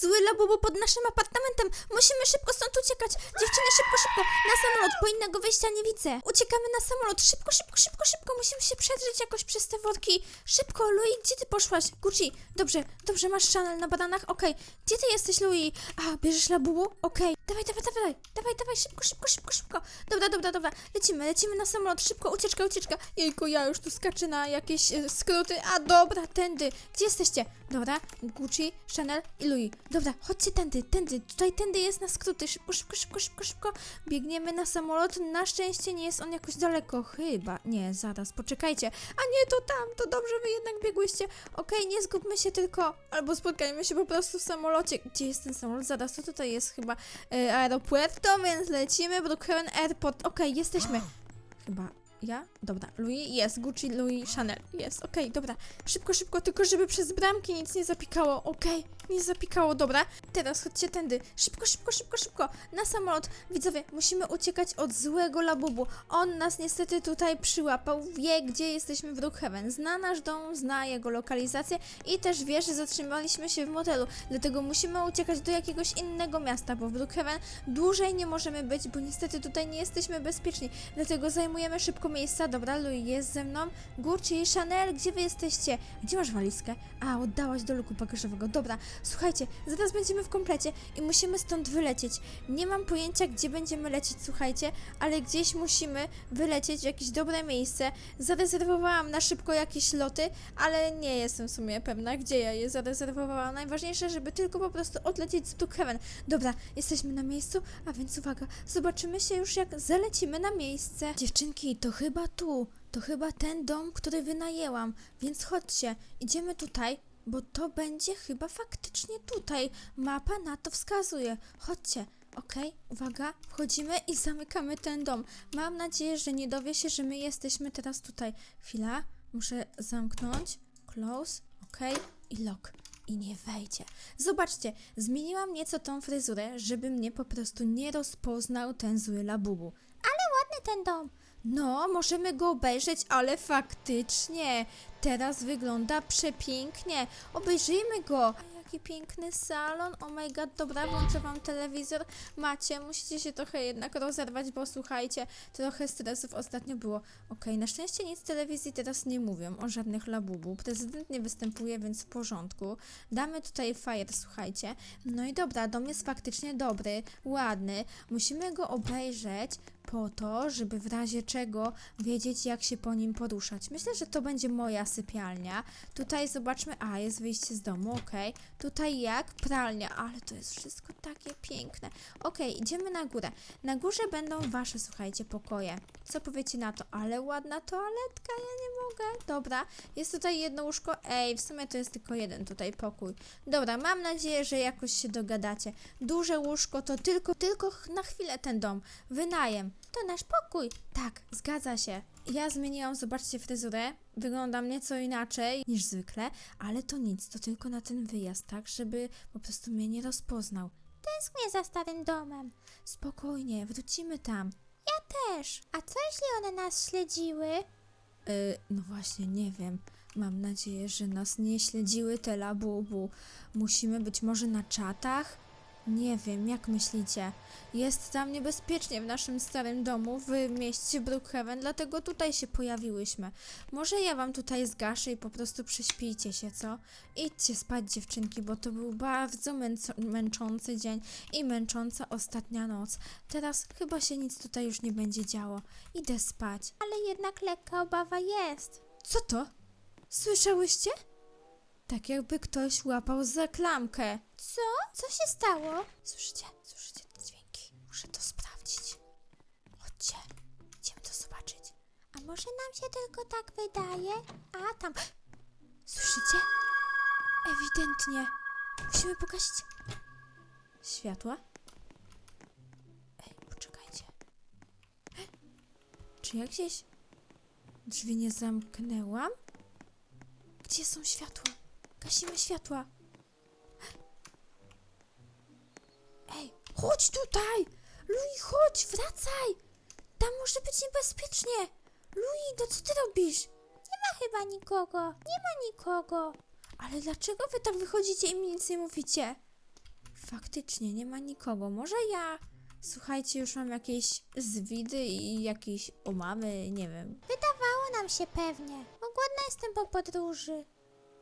Zły labubu pod naszym apartamentem! Musimy szybko stąd uciekać! Dziewczyny, szybko, szybko! Na samolot, bo innego wyjścia nie widzę! Uciekamy na samolot! Szybko, szybko, szybko, szybko! Musimy się przedrzeć jakoś przez te worki! Szybko, Louis, gdzie ty poszłaś? Gucci, dobrze, dobrze, masz Chanel na badanach? Okej. Gdzie ty jesteś, Louis? A, bierzesz labubu? Okej. Dawaj, dawaj, dawaj, dawaj, dawaj, szybko, szybko, szybko, szybko! Dobra, dobra, dobra, lecimy, lecimy na samolot, szybko, ucieczka, ucieczka! Jejku, ja już tu skaczę na jakieś e, skróty, a dobra, tędy! Gdzie jesteście? Dobra, Gucci, Chanel i Louis. Dobra, chodźcie tędy, tędy, tutaj tędy jest na skróty, szybko, szybko, szybko, szybko, szybko. Biegniemy na samolot, na szczęście nie jest on jakoś daleko, chyba. Nie, zaraz, poczekajcie. A nie, to tam, to dobrze, wy jednak biegłyście. Okej, nie zgubmy się tylko, albo spotkajmy się po prostu w samolocie. Gdzie jest ten samolot? Zaraz, to tutaj jest chyba e, aeropuerto, więc lecimy, Brookhaven Airport. Okej, jesteśmy. Chyba ja? Dobra, Louis jest, Gucci, Louis, Chanel jest, okej, dobra. Szybko, szybko, tylko żeby przez bramki nic nie zapikało, okej, nie zapikało, dobra. Teraz chodźcie tędy, szybko, szybko, szybko, szybko, na samolot. Widzowie, musimy uciekać od złego labubu. On nas niestety tutaj przyłapał, wie gdzie jesteśmy w Brookhaven. Zna nasz dom, zna jego lokalizację i też wie, że zatrzymaliśmy się w motelu. Dlatego musimy uciekać do jakiegoś innego miasta, bo w Brookhaven dłużej nie możemy być, bo niestety tutaj nie jesteśmy bezpieczni. Dlatego zajmujemy szybko miejsca. Dobra, Louis jest ze mną. Gucci, Chanel, gdzie wy jesteście? Gdzie masz walizkę? A, oddałaś do luku bagażowego. Dobra, słuchajcie, zaraz będziemy w komplecie i musimy stąd wylecieć. Nie mam pojęcia, gdzie będziemy lecieć, słuchajcie, ale gdzieś musimy wylecieć w jakieś dobre miejsce. Zarezerwowałam na szybko jakieś loty, ale nie jestem w sumie pewna, gdzie ja je zarezerwowałam. Najważniejsze, żeby tylko po prostu odlecieć z Brookhaven. Dobra, jesteśmy na miejscu, a więc uwaga, zobaczymy się już jak zalecimy na miejsce. Dziewczynki, to chyba tu, to chyba ten dom, który wynajęłam, więc chodźcie, idziemy tutaj, bo to będzie chyba faktycznie tutaj. Mapa na to wskazuje. Chodźcie. Okej, uwaga, wchodzimy i zamykamy ten dom. Mam nadzieję, że nie dowie się, że my jesteśmy teraz tutaj. Chwila, muszę zamknąć. Close, okej, i lock. I nie wejdzie. Zobaczcie, zmieniłam nieco tą fryzurę, żeby mnie po prostu nie rozpoznał ten zły labubu. Ale ładny ten dom. No, możemy go obejrzeć, ale faktycznie teraz wygląda przepięknie. Obejrzyjmy go. Jaki piękny salon. Oh my god, dobra, włączę wam telewizor. Macie, musicie się trochę jednak rozerwać, bo słuchajcie, trochę stresów ostatnio było. Okej, na szczęście nic telewizji teraz nie mówią o żadnych labubu. Prezydent nie występuje, więc w porządku. Damy tutaj fire, słuchajcie. No i dobra, dom jest faktycznie dobry, ładny. Musimy go obejrzeć po to, żeby w razie czego wiedzieć, jak się po nim poruszać. Myślę, że to będzie moja sypialnia. Tutaj zobaczmy, a jest wyjście z domu, okej. Tutaj jak? Pralnia, ale to jest wszystko takie piękne. Okej, idziemy na górę. Na górze będą wasze, słuchajcie, pokoje. Co powiecie na to? Ale ładna toaletka, ja nie mogę. Dobra, jest tutaj jedno łóżko. Ej, w sumie to jest tylko jeden tutaj pokój. Dobra, mam nadzieję, że jakoś się dogadacie. Duże łóżko to tylko, tylko na chwilę ten dom. Wynajem. To nasz pokój. Tak, zgadza się. Ja zmieniłam, zobaczcie, fryzurę. Wyglądam nieco inaczej niż zwykle, ale to nic, to tylko na ten wyjazd, tak, żeby po prostu mnie nie rozpoznał. Tęsknię za starym domem. Spokojnie, wrócimy tam. Ja też. A co jeśli one nas śledziły? Yy, no właśnie, nie wiem. Mam nadzieję, że nas nie śledziły te labubu. Musimy być może na czatach? Nie wiem, jak myślicie? Jest tam niebezpiecznie w naszym starym domu w mieście Brookhaven, dlatego tutaj się pojawiłyśmy. Może ja wam tutaj zgaszę i po prostu prześpijcie się, co? Idźcie spać, dziewczynki, bo to był bardzo męczący dzień i męcząca ostatnia noc. Teraz chyba się nic tutaj już nie będzie działo. Idę spać. Ale jednak lekka obawa jest. Co to? Słyszałyście? Tak jakby ktoś łapał za klamkę. Co? Co się stało? Słyszycie? Słyszycie te dźwięki? Muszę to sprawdzić. Chodźcie, idziemy to zobaczyć. A może nam się tylko tak wydaje? A tam. Słyszycie? Ewidentnie. Musimy pogasić światła. Ej, poczekajcie. Czy ja gdzieś drzwi nie zamknęłam? Gdzie są światła? Gasimy światła. Ej, chodź tutaj! Louis, chodź, wracaj! Tam może być niebezpiecznie! Louis, no co ty robisz? Nie ma chyba nikogo. Nie ma nikogo. Ale dlaczego wy tak wychodzicie i mi nic nie mówicie? Faktycznie, nie ma nikogo. Może ja... Słuchajcie, już mam jakieś zwidy i jakieś omamy, nie wiem. Wydawało nam się pewnie, bo głodna jestem po podróży.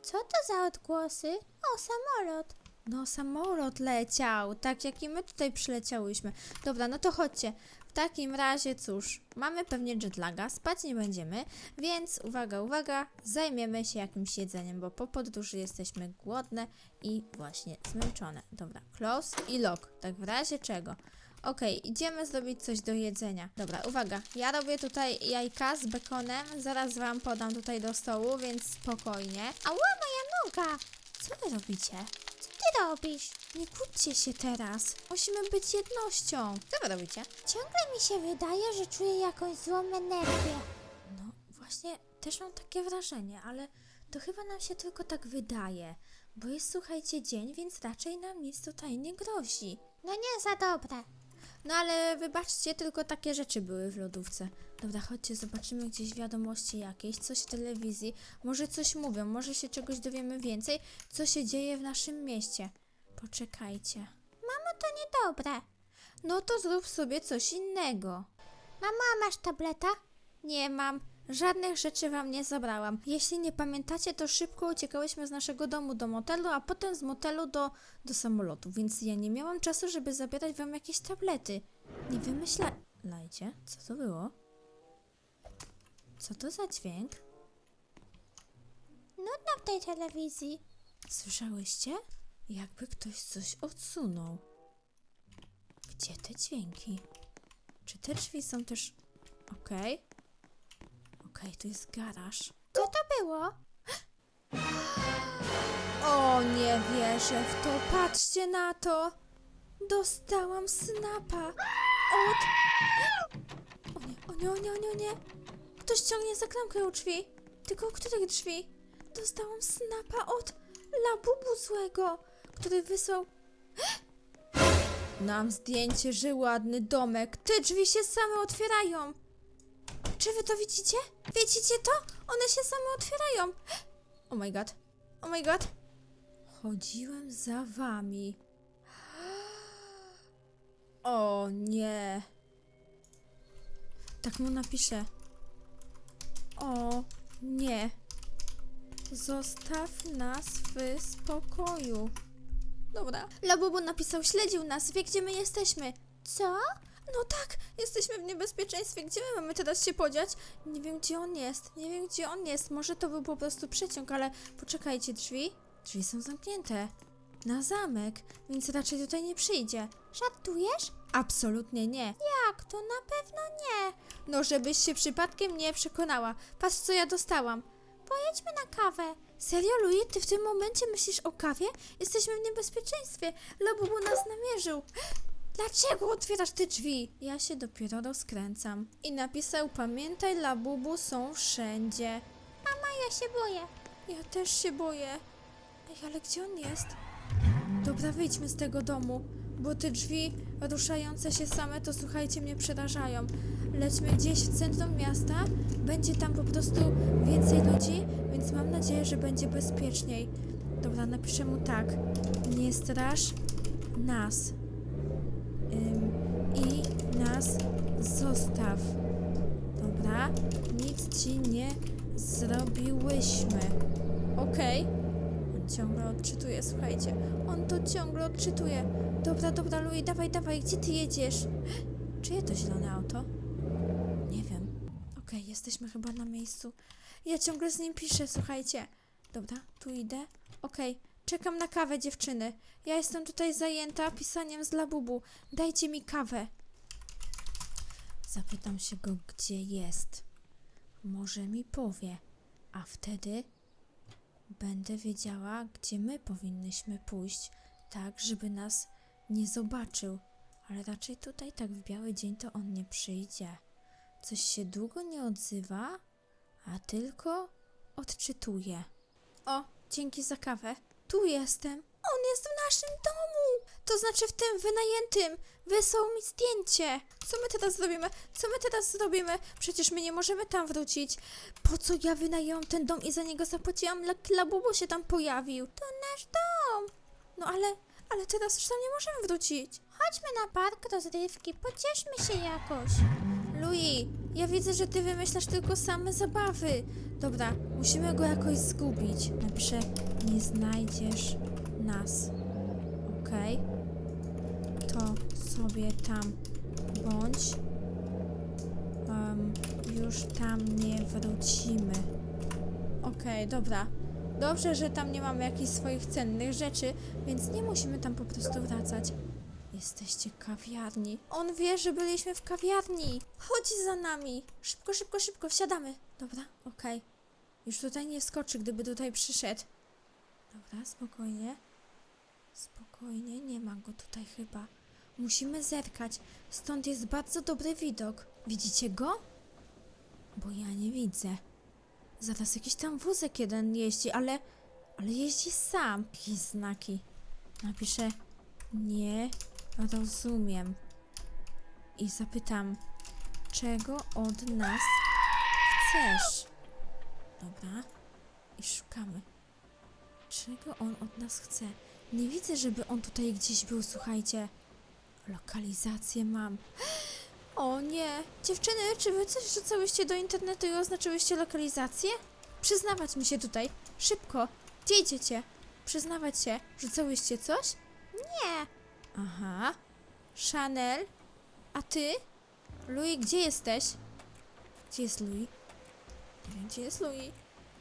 Co to za odgłosy? O, samolot. No, samolot leciał, tak jak i my tutaj przyleciałyśmy. Dobra, no to chodźcie. W takim razie, cóż, mamy pewnie jetlaga, spać nie będziemy, więc uwaga, uwaga, zajmiemy się jakimś jedzeniem, bo po podróży jesteśmy głodne i właśnie zmęczone. Dobra, close i lock, tak w razie czego. Okej, idziemy zrobić coś do jedzenia. Dobra, uwaga, ja robię tutaj jajka z bekonem, zaraz wam podam tutaj do stołu, więc spokojnie. Ała, moja noga. Co wy robicie? Co ty robisz? Nie kłóćcie się teraz. Musimy być jednością. Co wy robicie? Ciągle mi się wydaje, że czuję jakąś złą energię. No właśnie, też mam takie wrażenie, ale to chyba nam się tylko tak wydaje. Bo jest, słuchajcie, dzień, więc raczej nam nic tutaj nie grozi. No nie za dobre. No ale wybaczcie, tylko takie rzeczy były w lodówce. Dobra, chodźcie, zobaczymy gdzieś wiadomości jakieś, coś w telewizji. Może coś mówią, może się czegoś dowiemy więcej, co się dzieje w naszym mieście. Poczekajcie. Mamo, to niedobre. No to zrób sobie coś innego. Mamo, a masz tableta? Nie mam. Żadnych rzeczy wam nie zabrałam. Jeśli nie pamiętacie, to szybko uciekałyśmy z naszego domu do motelu, a potem z motelu do, do samolotu, więc ja nie miałam czasu, żeby zabierać wam jakieś tablety. Nie wymyślajcie, co to było? Co to za dźwięk? Nudno w tej telewizji. Słyszałyście? Jakby ktoś coś odsunął. Gdzie te dźwięki? Czy te drzwi są też... Okej. Okej, to jest garaż. Co to było? O, nie wierzę w to. Patrzcie na to. Dostałam snapa od... O nie, o nie, o nie, o nie, o nie. Ktoś ciągnie za klamkę u drzwi. Tylko u których drzwi? Dostałam snapa od Labubu złego, który wysłał... Nam zdjęcie, że ładny domek. Te drzwi się same otwierają. Czy wy to widzicie? Widzicie to? One się same otwierają. Oh my god. Oh my god. Chodziłem za wami. O nie. Tak mu napiszę. O nie. Zostaw nas w spokoju. Dobra. Labubu napisał, śledził nas, wie gdzie my jesteśmy. Co? No tak, jesteśmy w niebezpieczeństwie. Gdzie my mamy teraz się podziać? Nie wiem, gdzie on jest. Nie wiem, gdzie on jest. Może to był po prostu przeciąg, ale poczekajcie, drzwi? Drzwi są zamknięte. Na zamek, więc raczej tutaj nie przyjdzie. Żartujesz? Absolutnie nie. Jak to? Na pewno nie. No, żebyś się przypadkiem nie przekonała. Patrz, co ja dostałam. Pojedźmy na kawę. Serio, Louis, ty w tym momencie myślisz o kawie? Jesteśmy w niebezpieczeństwie. Labubu nas namierzył. Dlaczego otwierasz te drzwi? Ja się dopiero rozkręcam. I napisał, pamiętaj, Labubu są wszędzie. Mama, ja się boję. Ja też się boję. Ej, ale gdzie on jest? Dobra, wyjdźmy z tego domu, bo te drzwi ruszające się same, to słuchajcie, mnie przerażają. Lećmy gdzieś w centrum miasta, będzie tam po prostu więcej ludzi, więc mam nadzieję, że będzie bezpieczniej. Dobra, napiszę mu tak. Nie straż nas. I nas zostaw. Dobra, nic ci nie zrobiłyśmy. Okej. On ciągle odczytuje, słuchajcie. On to ciągle odczytuje. Dobra, dobra, Louis, dawaj, dawaj, gdzie ty jedziesz? Czyje to zielone auto? Nie wiem. Okej, jesteśmy chyba na miejscu. Ja ciągle z nim piszę, słuchajcie. Dobra, tu idę. Okej, czekam na kawę, dziewczyny. Ja jestem tutaj zajęta pisaniem z labubu. Dajcie mi kawę. Zapytam się go, gdzie jest. Może mi powie, a wtedy będę wiedziała, gdzie my powinnyśmy pójść, tak, żeby nas nie zobaczył. Ale raczej tutaj tak w biały dzień to on nie przyjdzie. Coś się długo nie odzywa, a tylko odczytuje. O, dzięki za kawę. Tu jestem. On jest w naszym domu. To znaczy w tym wynajętym. Wysłał mi zdjęcie. Co my teraz zrobimy? Co my teraz zrobimy? Przecież my nie możemy tam wrócić. Po co ja wynajęłam ten dom i za niego zapłaciłam? La- Labubu się tam pojawił. To nasz dom. No ale, Ale teraz już tam nie możemy wrócić. Chodźmy na park rozrywki, pocieszmy się jakoś. Louis, ja widzę, że ty wymyślasz tylko same zabawy. Dobra, musimy go jakoś zgubić. Napiszę, nie znajdziesz nas. Okej? To sobie tam bądź. Em, już tam nie wrócimy. Okej, dobra. Dobrze, że tam nie mamy jakichś swoich cennych rzeczy, więc nie musimy tam po prostu wracać. Jesteście kawiarni. On wie, że byliśmy w kawiarni. Chodź za nami. Szybko, szybko, szybko, wsiadamy. Dobra, okej. Już tutaj nie wskoczy, gdyby tutaj przyszedł. Dobra, spokojnie. Spokojnie, nie ma go tutaj chyba. Musimy zerkać. Stąd jest bardzo dobry widok. Widzicie go? Bo ja nie widzę. Zaraz jakiś tam wózek jeden jeździ, ale... Ale jeździ sam. Jakieś znaki. Napiszę... Nie rozumiem. I zapytam, czego od nas chcesz? Dobra. I szukamy. Czego on od nas chce? Nie widzę, żeby on tutaj gdzieś był, słuchajcie. Lokalizację mam. O nie! Dziewczyny, czy wy coś rzucałyście do internetu i oznaczyłyście lokalizację? Przyznawać mi się tutaj. Szybko. Gdzie idziecie? Przyznawać się. Rzucałyście coś? Nie, Aha. Chanel? A ty? Louis, gdzie jesteś? Gdzie jest Louis? Nie wiem, gdzie jest Louis.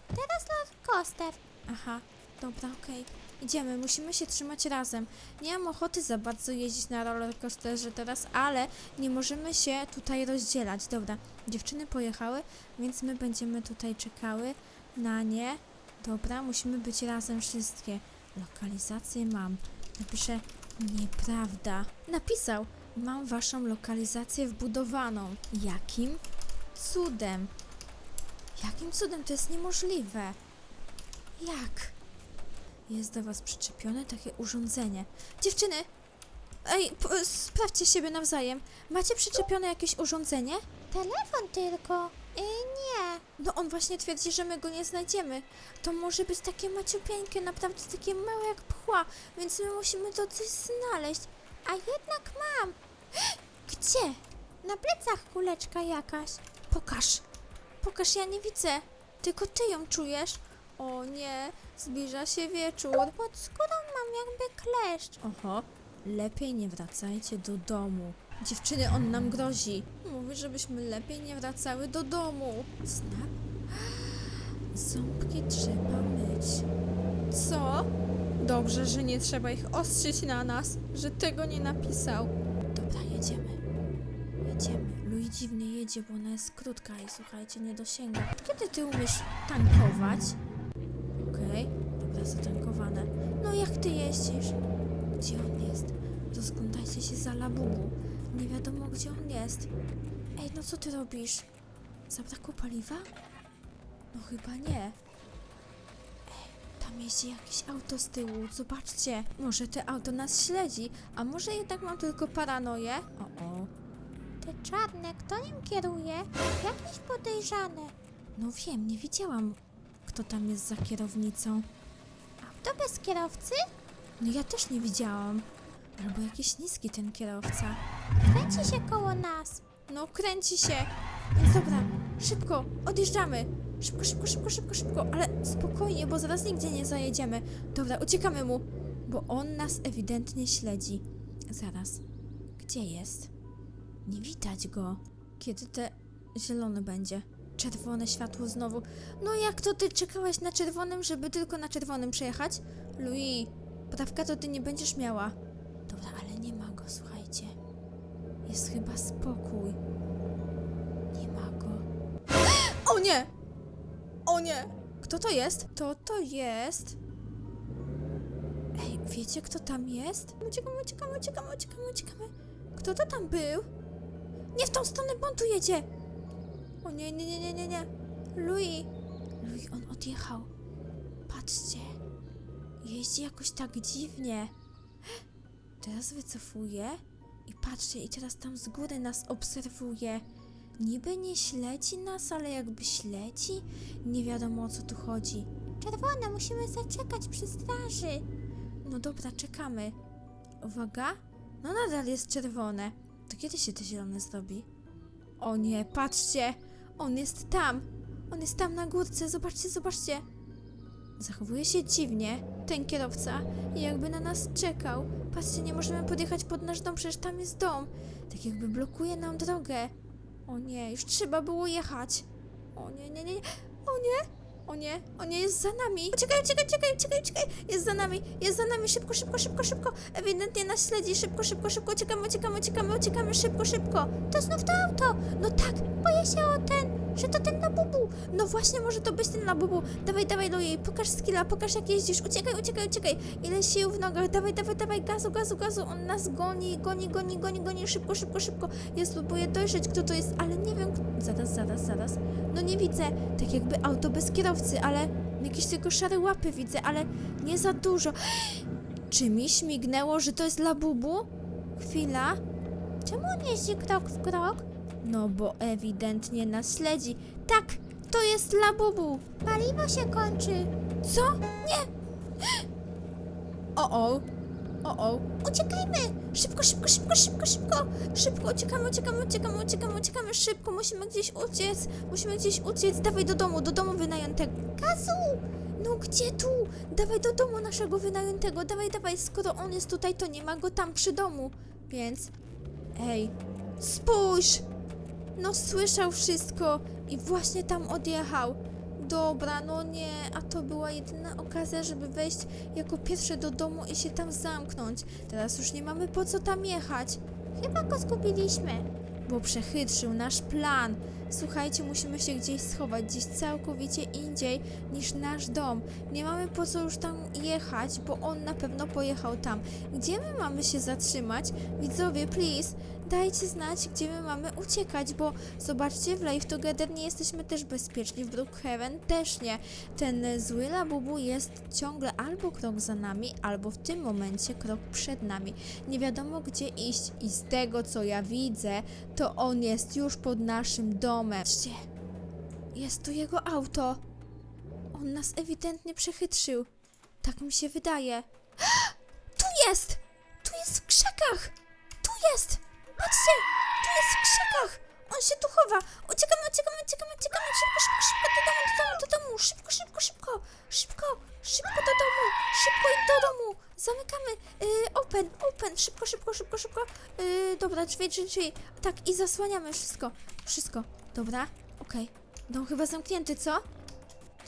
teraz Lord Coaster. Aha, dobra, okej. Idziemy, musimy się trzymać razem. Nie mam ochoty za bardzo jeździć na rollercoasterze teraz, ale nie możemy się tutaj rozdzielać. Dobra, dziewczyny pojechały, więc my będziemy tutaj czekały na nie. Dobra, musimy być razem wszystkie. Lokalizację mam. Napiszę nieprawda. Napisał, mam waszą lokalizację wbudowaną. Jakim cudem? Jakim cudem? To jest niemożliwe. Jak? Jest do was przyczepione takie urządzenie. Dziewczyny! Ej, sprawdźcie siebie nawzajem. Macie przyczepione jakieś urządzenie? Telefon tylko. Y, nie. No on właśnie twierdzi, że my go nie znajdziemy. To może być takie maciupieńkie, naprawdę takie małe jak pchła, więc my musimy to coś znaleźć. A jednak mam. Gdzie? Na plecach kuleczka jakaś. Pokaż. Pokaż, ja nie widzę. Tylko ty ją czujesz. O nie, zbliża się wieczór. Pod skórą mam jakby kleszcz. Oho, lepiej nie wracajcie do domu. Dziewczyny, on nam grozi. Mówi, żebyśmy lepiej nie wracały do domu. Snap? Ząbki trzeba myć. Co? Dobrze, że nie trzeba ich ostrzyć na nas, że tego nie napisał. Dobra, jedziemy. Jedziemy. Louis dziwnie jedzie, bo ona jest krótka i słuchajcie, nie dosięga. Kiedy ty umiesz tankować? Okej, dobra, zatankowane. No jak ty jeździsz? Gdzie on jest? Rozglądajcie się za labubu. Nie wiadomo, gdzie on jest. Ej, no co ty robisz? Zabrakło paliwa? No chyba nie. Ej, tam jeździ jakieś auto z tyłu, zobaczcie. Może te auto nas śledzi, a może jednak mam tylko paranoję? O, o. Te czarne, kto nim kieruje? Jakieś podejrzane. No wiem, nie widziałam, kto tam jest za kierownicą. To bez kierowcy? No ja też nie widziałam. Albo jakiś niski ten kierowca. Kręci się koło nas. No, kręci się. Więc dobra, szybko, odjeżdżamy. Szybko, szybko, szybko, szybko, szybko, ale spokojnie, bo zaraz nigdzie nie zajedziemy. Dobra, uciekamy mu, bo on nas ewidentnie śledzi. Zaraz, gdzie jest? Nie widać go. Kiedy te zielone będzie? Czerwone światło znowu. No jak to ty czekałeś na czerwonym, żeby tylko na czerwonym przejechać? Louis, prawka to ty nie będziesz miała. Dobra, ale nie ma go, słuchajcie. Jest chyba spokój. Nie ma go. O nie! O nie! Kto to jest? To to jest. Ej, wiecie kto tam jest? Uciekamy, uciekamy, uciekamy, uciekamy, uciekamy. Kto to tam był? Nie w tą stronę, bo on tu jedzie! O nie, nie, nie, nie, nie, nie. Louis. Louis, on odjechał. Patrzcie. Jeździ jakoś tak dziwnie. Teraz wycofuje i patrzcie, i teraz tam z góry nas obserwuje. Niby nie śledzi nas, ale jakby śledzi. Nie wiadomo o co tu chodzi. Czerwone, musimy zaczekać przy straży. No dobra, czekamy. Uwaga. No nadal jest czerwone. To kiedy się to zielone zrobi? O nie, patrzcie! On jest tam! On jest tam na górce, zobaczcie, zobaczcie! Zachowuje się dziwnie, ten kierowca, i jakby na nas czekał. Patrzcie, nie możemy podjechać pod nasz dom, przecież tam jest dom. Tak jakby blokuje nam drogę. O nie, już trzeba było jechać. O nie, nie, nie, nie. O nie! O nie, o nie, jest za nami. Uciekaj, uciekaj, uciekaj, uciekaj, uciekaj. Jest za nami, jest za nami. Szybko, szybko, szybko, szybko. Ewidentnie nas śledzi. Szybko, szybko, szybko. Uciekamy, uciekamy, uciekamy, uciekamy. Szybko, szybko. To znów to auto! No tak, Boję się o ten, że to ten na bubu. no właśnie, może to być ten labubu. Dawaj, dawaj, Louis, pokaż skilla, pokaż jak jeździsz. Uciekaj, uciekaj, uciekaj. Ile sił w nogach. Dawaj, dawaj, dawaj, gazu, gazu, gazu. On nas goni, goni, goni, goni, goni. Szybko, szybko, szybko. Ja spróbuję dojrzeć, kto to jest, ale nie wiem. Zaraz, zaraz, zaraz. No nie widzę. Tak jakby auto bez kierowcy, ale jakieś tylko szare łapy widzę, ale nie za dużo. Czy mi śmignęło, że to jest labubu? Chwila. Czemu on jeździ krok w krok? No bo ewidentnie nas śledzi. Tak, to jest labubu. Paliwo się kończy. Co? Nie! O o! O o! Uciekajmy! Szybko, szybko, szybko, szybko, szybko! Szybko, uciekamy, uciekamy, uciekamy, uciekamy, uciekamy, szybko, musimy gdzieś uciec, musimy gdzieś uciec, dawaj do domu, do domu wynajętego. Kazu! No gdzie tu? Dawaj do domu naszego wynajętego, dawaj, dawaj, skoro on jest tutaj, to nie ma go tam przy domu, więc... Ej, spójrz! No słyszał wszystko i właśnie tam odjechał. Dobra, no nie, a to była jedyna okazja, żeby wejść jako pierwsze do domu i się tam zamknąć. Teraz już nie mamy po co tam jechać, Chyba go zgubiliśmy. bo przechytrzył nasz plan. Słuchajcie, musimy się gdzieś schować, gdzieś całkowicie indziej niż nasz dom. Nie mamy po co już tam jechać, bo on na pewno pojechał tam. Gdzie my mamy się zatrzymać? Widzowie, please, dajcie znać, gdzie my mamy uciekać, bo zobaczcie, w Life Together nie jesteśmy też bezpieczni, w Brookhaven też nie. Ten zły labubu jest ciągle albo krok za nami, albo w tym momencie krok przed nami. Nie wiadomo gdzie iść i z tego co ja widzę, to on jest już pod naszym domem. Patrzcie, jest tu jego auto. On nas ewidentnie przechytrzył. Tak mi się wydaje. Tu jest! Tu jest w krzakach! Tu jest! Patrzcie! Tu jest w krzakach! On się tu chowa! Uciekamy, uciekamy, uciekamy, uciekamy! Szybko, szybko, szybko do domu, do domu, do domu! Szybko, szybko, szybko! Szybko, szybko do domu! Szybko i do domu! Zamykamy! Yy, open, open! Szybko, szybko, szybko, szybko! Yy, dobra, drzwi, drzwi, drzwi. Tak, i zasłaniamy wszystko. Wszystko. Dobra, okej. Dom chyba zamknięty, co?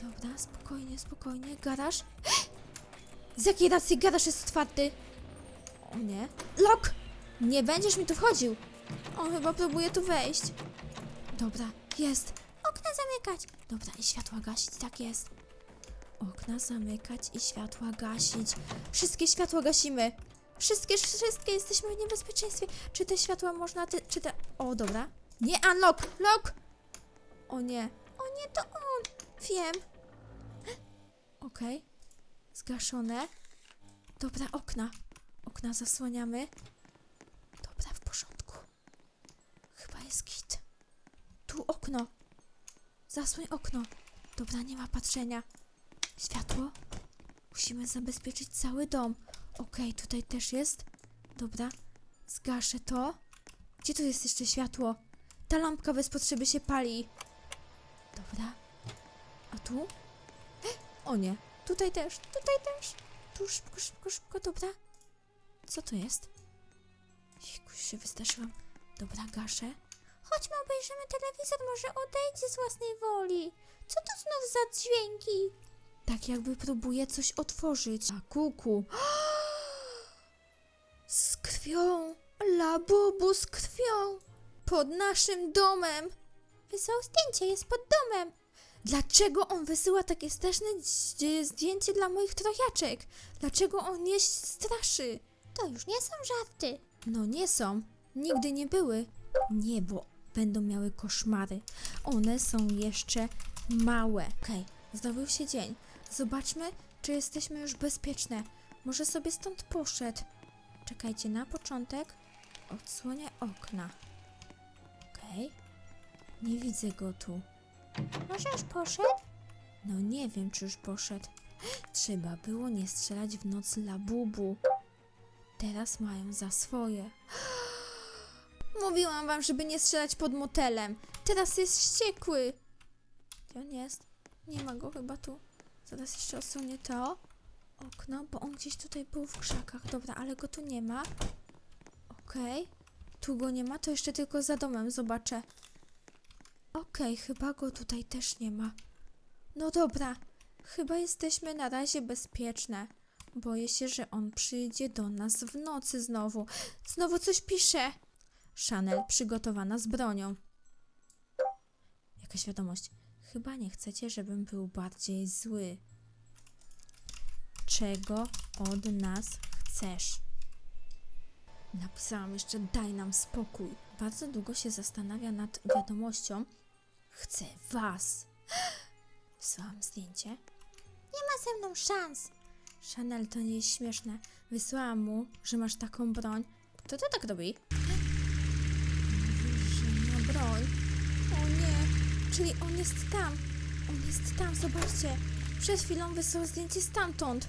Dobra, spokojnie, spokojnie. Garaż? Z jakiej racji garaż jest otwarty? O nie. Lok! Nie będziesz mi tu wchodził. On chyba próbuje tu wejść. Dobra, jest. Okna zamykać. Dobra, i światła gasić, tak jest. Okna zamykać i światła gasić. Wszystkie światła gasimy. Wszystkie, wszystkie jesteśmy w niebezpieczeństwie. Czy te światła można, czy te... O, dobra. Nie, unlock, lock! O nie, o nie, to on. Wiem. Okej. Zgaszone. Dobra, okna. Okna zasłaniamy. Dobra, w porządku. Chyba jest git. Tu okno. Zasłoń okno. Dobra, nie ma patrzenia. Światło. Musimy zabezpieczyć cały dom. Okej, tutaj też jest. Dobra, zgaszę to. Gdzie tu jest jeszcze światło? Ta lampka bez potrzeby się pali. Dobra. A tu? O nie, tutaj też, tutaj też. Tu szybko, szybko, szybko, dobra. Co to jest? Jejku, się wystraszyłam. Dobra, gaszę. Chodźmy, obejrzymy telewizor, może odejdzie z własnej woli. Co to znów za dźwięki? Tak jakby próbuje coś otworzyć. A kuku. Z krwią. Labubu z krwią. Pod naszym domem. Wysłał zdjęcie, jest pod domem. Dlaczego on wysyła takie straszne zdjęcie dla moich trojaczek? Dlaczego on je straszy? To już nie są żarty. No nie są. Nigdy nie były. Nie, bo będą miały koszmary. One są jeszcze małe. Okej, zdobył się dzień. Zobaczmy, czy jesteśmy już bezpieczne. Może sobie stąd poszedł. Czekajcie, na początek odsłonię okna. Okej. Nie widzę go tu. Może już poszedł? No nie wiem, czy już poszedł. Trzeba było nie strzelać w nocy labubu. teraz mają za swoje. Mówiłam wam, żeby nie strzelać pod motelem. Teraz jest wściekły. Gdzie on jest? Nie ma go chyba tu. Zaraz jeszcze odsłonię to okno, bo on gdzieś tutaj był w krzakach. Dobra, ale go tu nie ma. Okej. Tu go nie ma, to jeszcze tylko za domem zobaczę. Okej, chyba go tutaj też nie ma. No dobra, chyba jesteśmy na razie bezpieczne. Boję się, że on przyjdzie do nas w nocy znowu. Znowu coś pisze. Chanel przygotowana z bronią. Jakaś wiadomość. Chyba nie chcecie, żebym był bardziej zły. Czego od nas chcesz? Napisałam jeszcze daj nam spokój. Bardzo długo się zastanawia nad wiadomością. Chcę was. Wysłałam zdjęcie. Nie ma ze mną szans. Chanel, to nie jest śmieszne. Wysłałam mu, że masz taką broń. Kto to tak robi? Czyli on jest tam. On jest tam, zobaczcie. Przed chwilą wysłał zdjęcie stamtąd.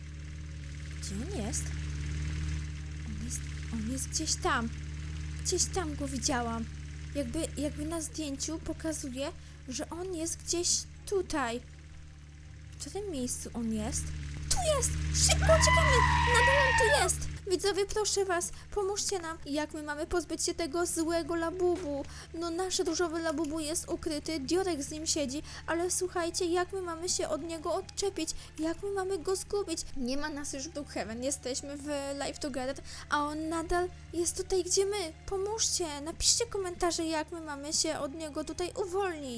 Gdzie on jest? On jest, on jest gdzieś tam. Gdzieś tam go widziałam. Jakby, jakby na zdjęciu pokazuje, że on jest gdzieś tutaj. W którym miejscu on jest? Tu jest! Szybko uciekamy! Nadal on tu jest! Widzowie, proszę was, pomóżcie nam. Jak my mamy pozbyć się tego złego labubu? No nasz różowy labubu jest ukryty, Diorek z nim siedzi, ale słuchajcie, jak my mamy się od niego odczepić? Jak my mamy go zgubić? Nie ma nas już w Brookhaven, jesteśmy w Live Together, a on nadal jest tutaj, gdzie my. Pomóżcie, napiszcie komentarze, jak my mamy się od niego tutaj uwolnić.